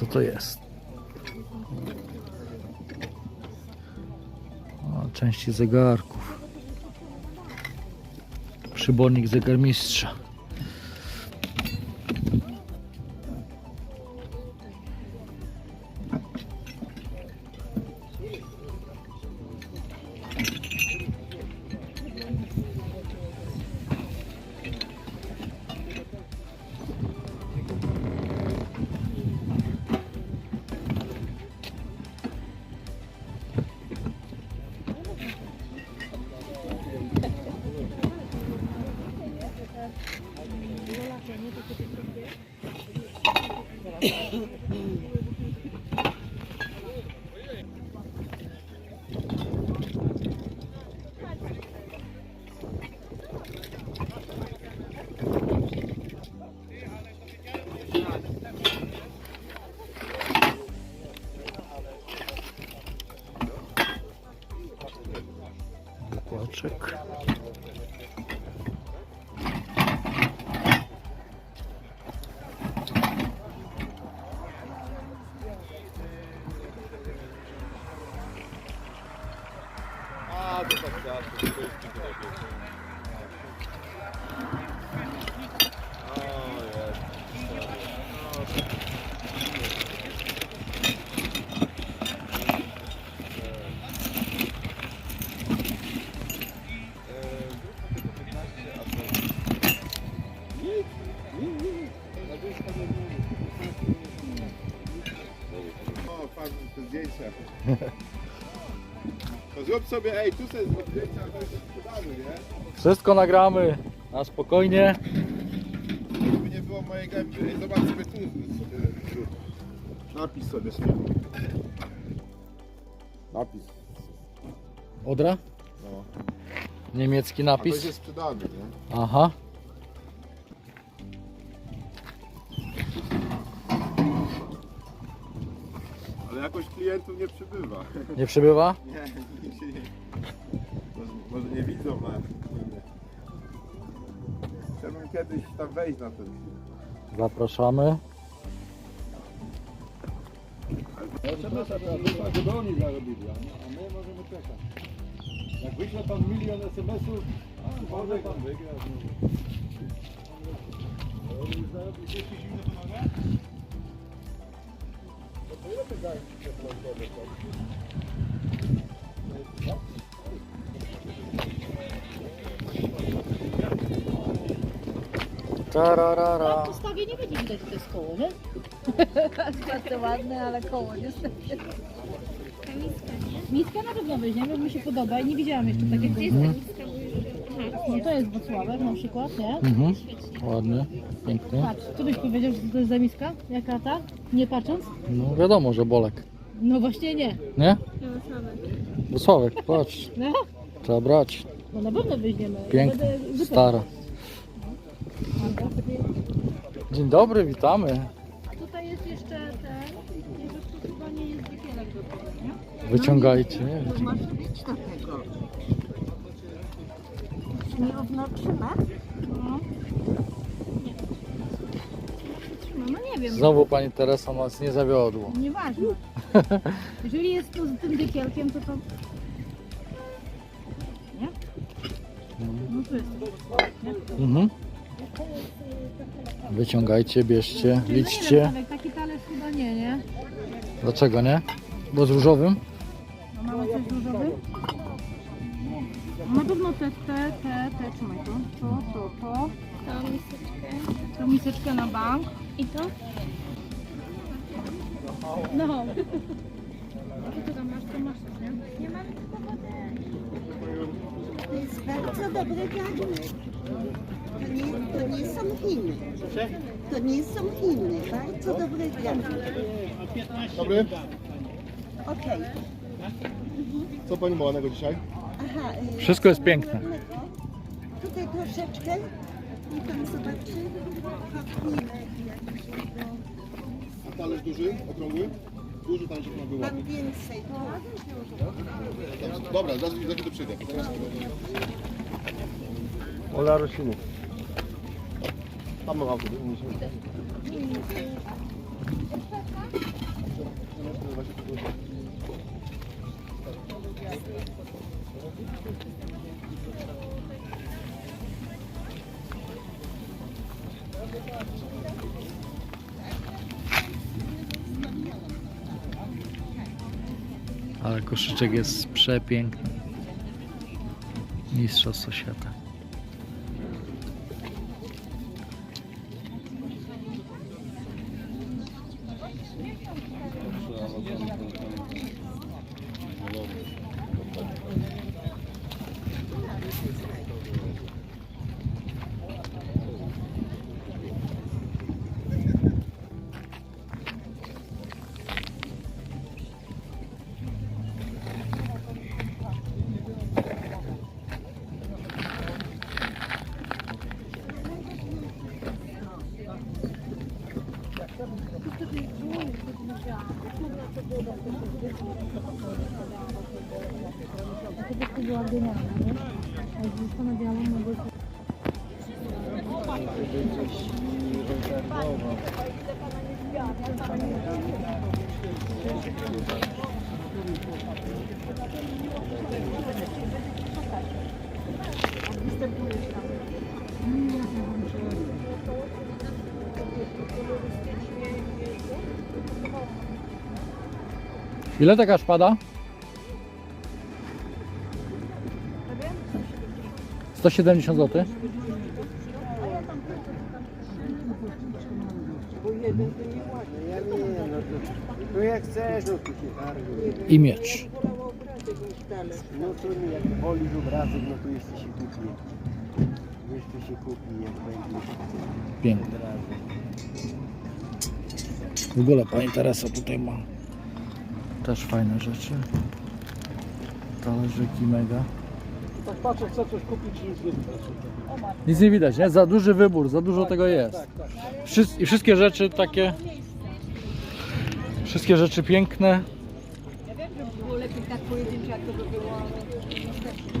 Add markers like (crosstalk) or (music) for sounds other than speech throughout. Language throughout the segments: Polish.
Co to jest. O, części zegarków. Przybornik zegarmistrza. うん。A, sobie, ej, tu sobie zdjęcia, to jest sprzedany, nie? Wszystko nagramy na spokojnie. Żeby nie było mojej gęby. Ej, zobacz sobie tu sobie zrób. Napis sobie swój. Napis. Odra? No. Niemiecki A to napis. jest sprzedany, nie? Aha. Ale jakoś klientów nie przybywa. Nie przybywa? Nie, się nie... Może, może nie widzą nas. Chciałbym kiedyś tam wejść na ten. Zapraszamy. SMS-a trzeba wysłać, żeby oni zarobili, a my- a my możemy czekać. Jak wyśle pan milion SMS-ów, a może pan wygra. Tararara. W postawie nie będzie widać, że to jest koło, nie? (laughs) Bardzo ładne, ale koło niestety. Miska na pewno weźmiemy, bo mi się podoba i nie widziałam jeszcze takiego. No to jest Wrocławek na przykład, nie? Mhm. Ładny, piękny. Patrz, co byś powiedział, że to jest za miska? Jaka ta? Nie patrząc? No wiadomo, że Bolek. No właśnie nie. Nie? Wysławek, patrz. (laughs) No, Trzeba brać. no na pewno weźmiemy. Będę zupełnie- stara. Dzień dobry, witamy. A tutaj jest jeszcze ten, jego tu chyba nie jest wypielek do tego, nie? Wyciągajcie. To może być do tego. Nierówno trzyma? No. No, no nie wiem. Znowu pani Teresa nas nie zawiodło. Nieważne. (laughs) Jeżeli jest tu z tym dykielkiem, to to... Nie? No to jest. Mhm. Wyciągajcie, bierzcie, liczcie. Taki talerz chyba nie, nie? Dlaczego nie? Bo z różowym? Na pewno te, te, te, te, trzymaj to, to, to, to. Tą miseczkę. Tą miseczkę na bank. I to? No. (laughs) I to tam masz, to masz, nie? Nie mam tylko wody. To jest bardzo dobry garnek. To nie, to nie są Chiny. To nie są Chiny. Bardzo dobry garnek. Dobry. Okej. Co pani ma ładnego dzisiaj? Aha. y, Wszystko jest piękne. Tutaj troszeczkę. I pan zobaczy. A talerz duży, okrągły? Duży talerz okrągły Pan ładny. więcej. Dobrze, Dobra, zaraz, zaraz tu przyjdę. Teraz Ola Rosinów. Tam mam auto. Ale koszyczek jest przepiękny. Mistrzostwo świata. To była Ile taka szpada? 170 zł. No jak chcesz, no to się targuj. I miecz. No to nie, jak wolisz obrazek, no to jeszcze się kupi. Jeszcze się kupi, jak będzie obrazek. W ogóle pani Teresa tutaj ma też fajne rzeczy. Talerzyki mega. Tak patrzę, chcę coś kupić i nic nie widać. Nic nie widać, nie? Za duży wybór, za dużo tego jest. Tak, tak. Wszys- I wszystkie rzeczy takie. Wszystkie rzeczy piękne. było lepiej tak pojedyncze, jak to by było, ale niestety.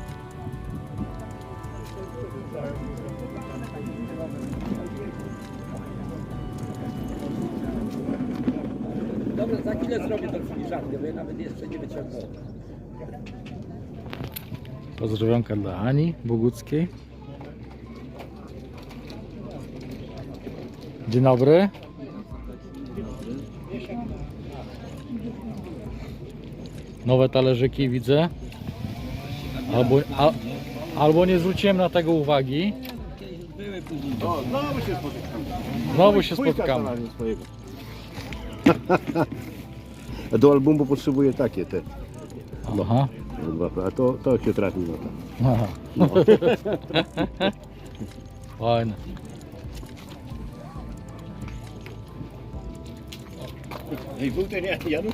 Dobra, za chwilę zrobię to filiżankę, bo ja nawet jeszcze nie wyciągnąłem. Pozdrowionka dla Ani Boguckiej. Dzień dobry. Nowe talerzyki widzę. Albo, a, albo nie zwróciłem na tego uwagi. O, znowu się spotykamy. Znowu się Wujka spotkamy. znalazłem swojego. A do albumu potrzebuję takie te. Aha. no, dwa, A to, to się trafił na to. Aha. (laughs) Fajne. Ej, był ten Janusz?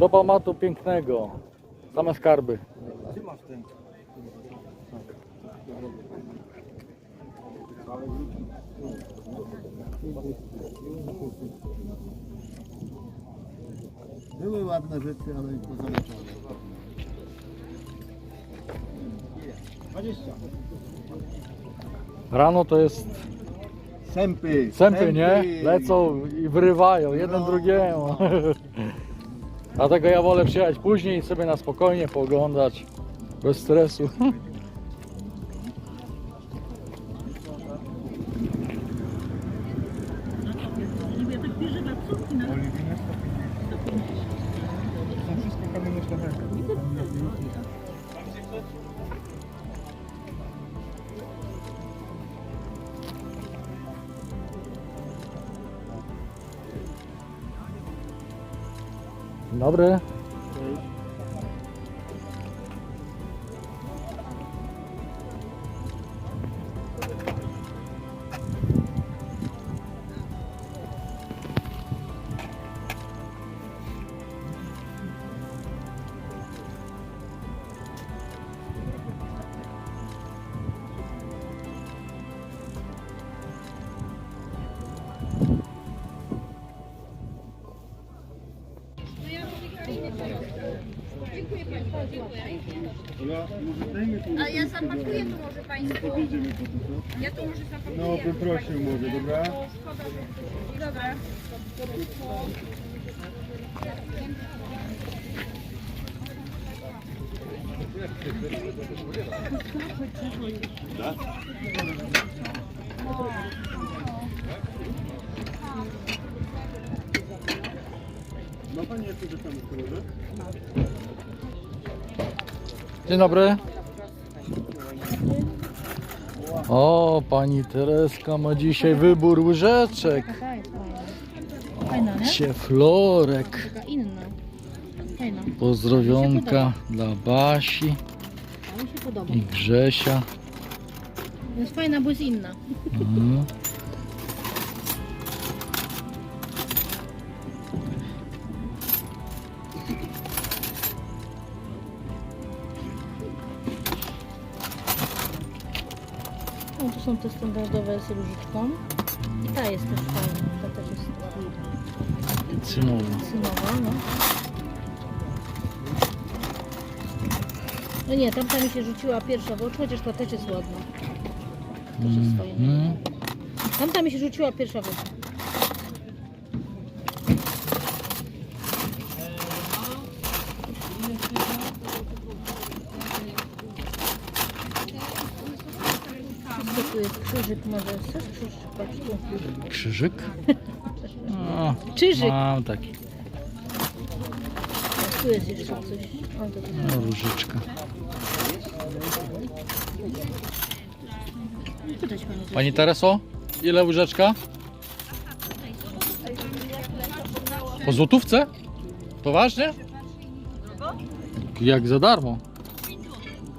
Doba ma tu pięknego. Same skarby. Ty masz ten. Były ładne rzeczy, ale ich 20. Rano to jest Sępy. sępy, nie? Lecą i wyrywają jeden no. drugiemu. (laughs) Dlatego ja wolę przyjechać później i sobie na spokojnie pooglądać. Bez stresu. (laughs) Dzień A ja zapakuję tu może Państwu. Ja tu może zapakuję. No, bym prosił może, dobra? Dobra. Dzień dobry. O, pani Tereska ma dzisiaj wybór łyżeczek. Fajna. Nie? Florek. Taka inna. Fajna. Pozdrowionka dla Basi A mi się podoba. i Grzesia. Jest fajna, bo jest inna. Mhm. Standardowe z różyczką. I ta jest też fajna. Ta też jest Cynowa. synowa, no. No nie, tamta mi się rzuciła pierwsza w oczy, chociaż ta też jest ładna. Też jest fajna. Mhm. Tamta mi się rzuciła pierwsza w oczy. Wszystko tu jest krzyżyk, może chcesz krzyżyk? Krzyżyk? (laughs) O, Krzyżyk! mam taki. Tu jest jeszcze coś. O, to tu. No, różyczka. Tutaj się pani Pani Tereso, ile łyżeczka? Po złotówce? Poważnie? Jak za darmo.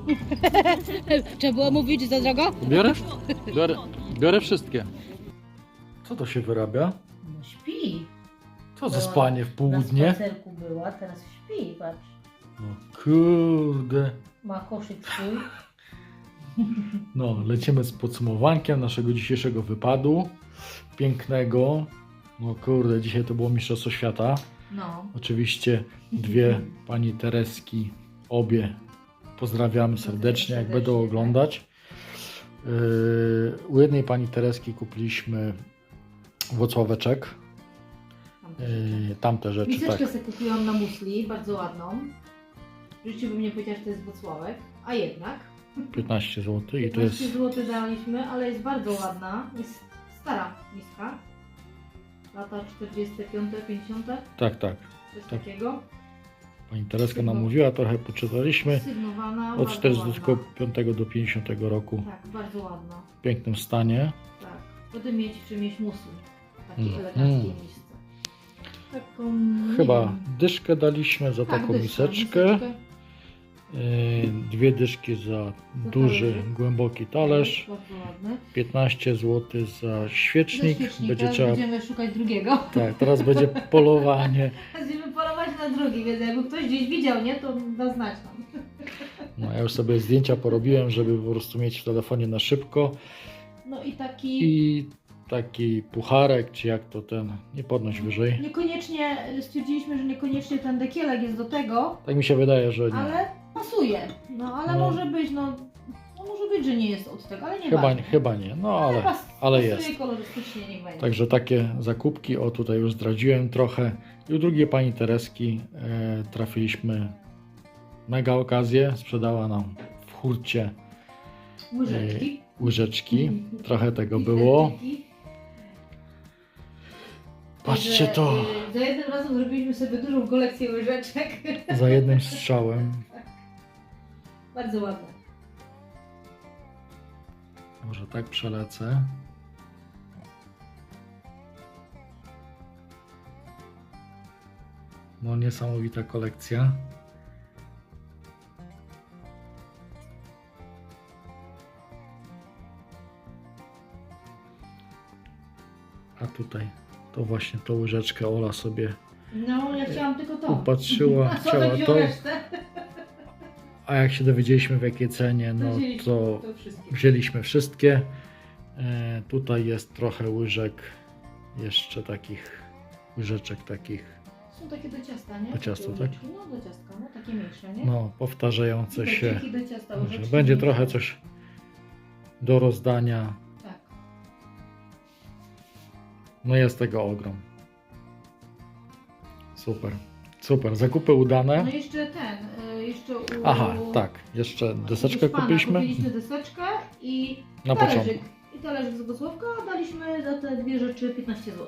(laughs) Trzeba było mówić za drogo? Biorę? Biorę, biorę wszystkie. Co to się wyrabia? No śpi. Co za spanie w Na południe? spacerku była, teraz śpi, patrz. No kurde. Ma koszyk swój. (laughs) No, lecimy z podsumowankiem naszego dzisiejszego wypadu. Pięknego. No kurde, dzisiaj to było Mistrzostwo Świata. No. Oczywiście dwie (laughs) pani Tereski, obie pozdrawiamy serdecznie, jak będą Serdecznie, oglądać. Yy, u jednej pani Tereski kupiliśmy Włocławeczek. Yy, tamte rzeczy, tak. Miseczkę sobie kupiłam na musli, bardzo ładną. W życiu bym nie powiedziała, że to jest Włocławek, a jednak. 15 zł i to 15 jest zł daliśmy, ale jest bardzo ładna. Jest stara miska. Lata 45, 50, tak, tak. coś Tak. takiego. Pani Tereska nam mówiła, trochę poczytaliśmy. Sygnowana, Od bardzo 45 do 50 roku ładna. Tak, bardzo ładna. w pięknym stanie. Tak. Będę mieć czy mieć musl. Takiej Mhm. eleganckiej misce. Taką. nie Chyba wiem. dyszkę daliśmy za Tak, taką dyszka, miseczkę. miseczkę. Yy, Dwie dyszki za duży, głęboki talerz. Bardzo ładny. 15 zł za świecznik. Świecznika Będzie trzeba. Będziemy szukać drugiego. Tak, teraz będzie (laughs) polowanie. Będziemy polować na drugi, więc jakby ktoś gdzieś widział, nie, to da znać nam. No, ja już sobie zdjęcia porobiłem, żeby po prostu mieć w telefonie na szybko. No i taki. I taki pucharek, czy jak to ten, nie podnoś wyżej. Niekoniecznie stwierdziliśmy, że niekoniecznie ten dekielek jest do tego, Tak mi się wydaje, że nie. ale pasuje. No ale No. może być, no. To może być, że nie jest od tego, ale nie Chyba, nie- chyba nie, no ale, pas- ale pasuje jest. kolorystycznie niech będzie. Także takie zakupki, o tutaj już zdradziłem trochę. I u drugiej pani Tereski e, trafiliśmy mega okazję. Sprzedała nam w hurcie Łyżeczki. łyżeczki. Trochę tego było. Patrzcie Także, to y, Za jednym razem zrobiliśmy sobie dużą kolekcję łyżeczek. za jednym strzałem. Bardzo ładne. Może tak przelecę. No niesamowita kolekcja. A tutaj to właśnie tą łyżeczkę Ola sobie No, ja chciałam tylko to. upatrzyła, (laughs) A co chciała wziął to. A jak się dowiedzieliśmy w jakiej cenie, no to wzięliśmy wszystkie. E, tutaj jest trochę łyżek, jeszcze takich łyżeczek takich, Są takie do ciasta, nie? Do ciasta, Takie tak? łyżeczki. No, do ciastka, no takie mniejsze, nie? no powtarzające się. Do ciasta Że łyżeczki będzie mniejsze. trochę coś do rozdania. Tak. No jest tego ogrom. Super, super. Zakupy udane. No jeszcze ten, y, jeszcze u... Aha, tak. Jeszcze deseczkę Hiszpana kupiliśmy Kupiliśmy deseczkę i na talerzyk. początku. I talerzyk z Bosławka, a daliśmy za te dwie rzeczy 15 zł.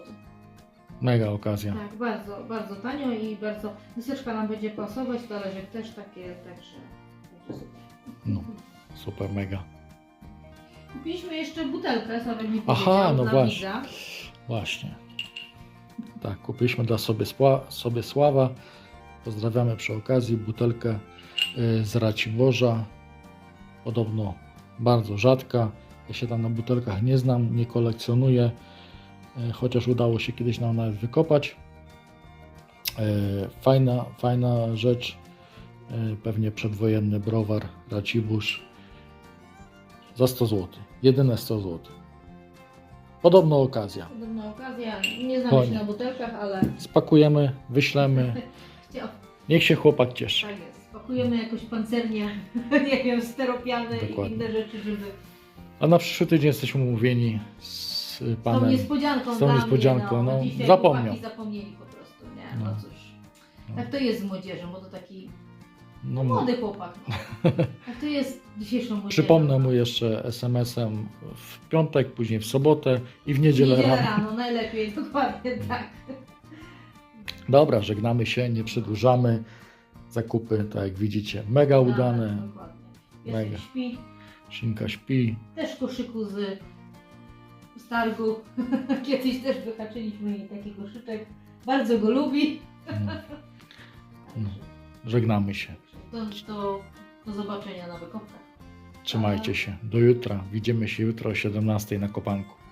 Mega okazja. Tak, bardzo, bardzo tanio i bardzo... Deseczka nam będzie pasować, talerzyk też takie, także... także super. No, super, mega. Kupiliśmy jeszcze butelkę, Sławek mi Aha, powiedział, no dla właśnie. widza. Właśnie. Tak, kupiliśmy dla sobie, sobie Sława. Pozdrawiamy przy okazji butelkę y, z Raciborza. Podobno bardzo rzadka. Ja się tam na butelkach nie znam, nie kolekcjonuję, y, chociaż udało się kiedyś nam nawet wykopać. Y, Fajna, fajna rzecz. Pewnie przedwojenny browar Racibórz za 100 zł. Jedyne 100 zł. Podobno okazja. Podobna okazja, nie znamy Fajnie. się na butelkach, ale Spakujemy, wyślemy. (laughs) chciał, Niech się chłopak cieszy. tak jest. Pakujemy jakoś pancernie, (laughs) nie wiem, steropiany i Dokładnie. inne rzeczy, żeby A na przyszły tydzień jesteśmy umówieni z z tą panem. niespodzianką z tą dla niespodzianką, mnie, no. no, Dzisiaj zapomniał. chłopaki zapomnieli po prostu, nie? No, No. cóż. No. Tak to jest z młodzieżą, bo to taki No, młody chłopak. (laughs) Tak to jest dzisiejszą młodzieżą. przypomnę mu jeszcze SMS-em w piątek, później w sobotę i w niedzielę Niedzielę rano. rano, najlepiej, (laughs) dokładnie tak. Dobra, żegnamy się, nie przedłużamy. Zakupy, tak jak widzicie, mega udane. Tak, dokładnie. Mega. Śpi, Szynka śpi. też koszyku z, z targu. (laughs) Kiedyś też wyhaczyliśmy jej taki koszyczek. Bardzo go lubi. No. No. Żegnamy się. To, to do zobaczenia na wykopkach. Trzymajcie się. Do jutra. Widzimy się jutro o 17 na kopanku.